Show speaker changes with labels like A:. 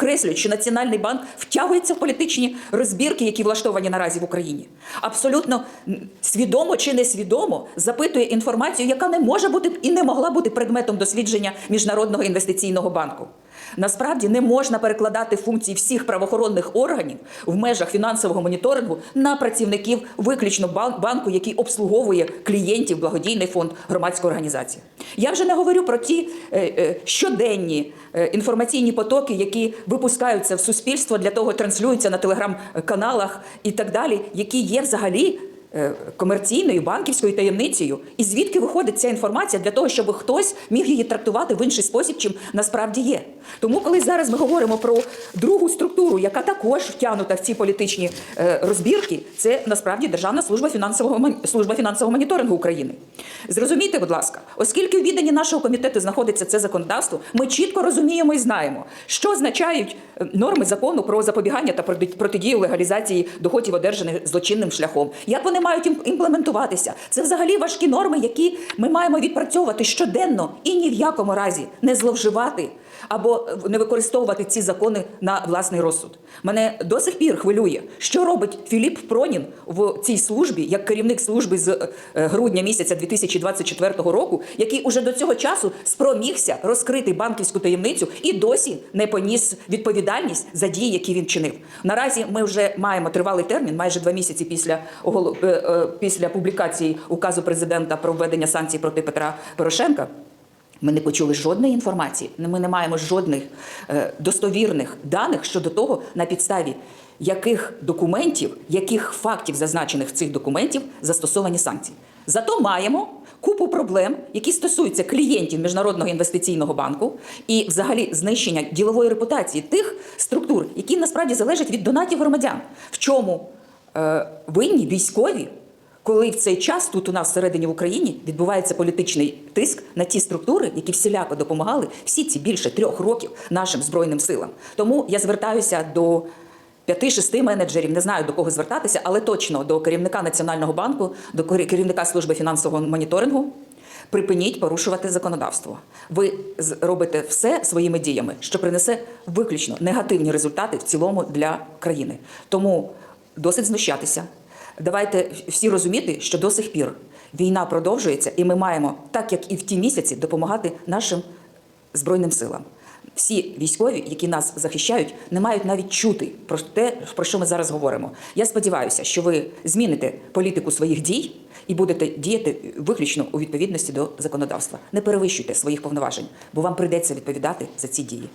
A: креслять, що Національний банк втягується в політичні розбірки, які влаштовані наразі в Україні. Абсолютно свідомо чи несвідомо запитує інформацію, яка не може бути і не могла бути предметом дослідження Міжнародного інвестиційного банку. Насправді не можна перекладати функції всіх правоохоронних органів в межах фінансового моніторингу на працівників виключно бан- банку, який обслуговує клієнтів благодійний фонд громадської організації. Я вже не говорю про ті е, е, щоденні е, інформаційні потоки, які випускаються в суспільство для того, транслюються на телеграм-каналах і так далі, які є взагалі комерційною банківською таємницею, і звідки виходить ця інформація для того, щоб хтось міг її трактувати в інший спосіб, чим насправді є. Тому, коли зараз ми говоримо про другу структуру, яка також втягнута в ці політичні е, розбірки, це насправді Державна служба фінансового служба фінансового моніторингу України. Зрозумійте, будь ласка, оскільки в відданні нашого комітету знаходиться це законодавство, ми чітко розуміємо і знаємо, що означають е, норми закону про запобігання та протидію легалізації доходів, одержаних злочинним шляхом. Як вони мають ім- імплементуватися? Це взагалі важкі норми, які ми маємо відпрацьовувати щоденно і ні в якому разі не зловживати або е, не використовувати ці закони на власний розсуд. Мене до сих пір хвилює, що робить Філіп Пронін в цій службі як керівник служби з е, е, грудня місяця 2024 року, який уже до цього часу спромігся розкрити банківську таємницю і досі не поніс відповідальність за дії, які він чинив. Наразі ми вже маємо тривалий термін, майже два місяці після е, після публікації указу президента про введення санкцій проти Петра Порошенка. Ми не почули жодної інформації. Ми не маємо жодних е, достовірних даних щодо того, на підставі яких документів, яких фактів, зазначених в цих документів, застосовані санкції. Зато маємо купу проблем, які стосуються клієнтів Міжнародного інвестиційного банку і, взагалі, знищення ділової репутації тих структур, які насправді залежать від донатів громадян. В чому винні військові коли в цей час тут у нас всередині в Україні відбувається політичний тиск на ті структури, які всіляко допомагали всі ці більше трьох років нашим збройним силам. Тому я звертаюся до п'яти-шести менеджерів, не знаю до кого звертатися, але точно до керівника Національного банку, до керівника служби фінансового моніторингу. Припиніть порушувати законодавство. Ви робите все своїми діями, що принесе виключно негативні результати в цілому для країни. Тому досить знущатися. Давайте всі розуміти, що до сих пір війна продовжується, і ми маємо, так як і в ті місяці, допомагати нашим збройним силам. Всі військові, які нас захищають, не мають навіть чути про те, про що ми зараз говоримо. Я сподіваюся, що ви зміните політику своїх дій і будете діяти виключно у відповідності до законодавства. Не перевищуйте своїх повноважень, бо вам прийдеться відповідати за ці дії.